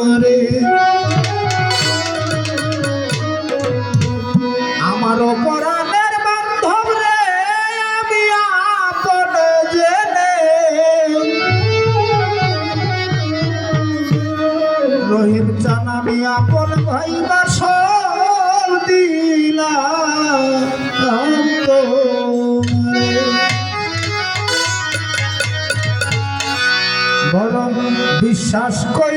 তোমারে। আমার অপরাধের বান্ধব রে, আমি আপন জেনে। রহিম চান, আমি আপন ভাই বা সব দিলাম বিশ্বাস কইরা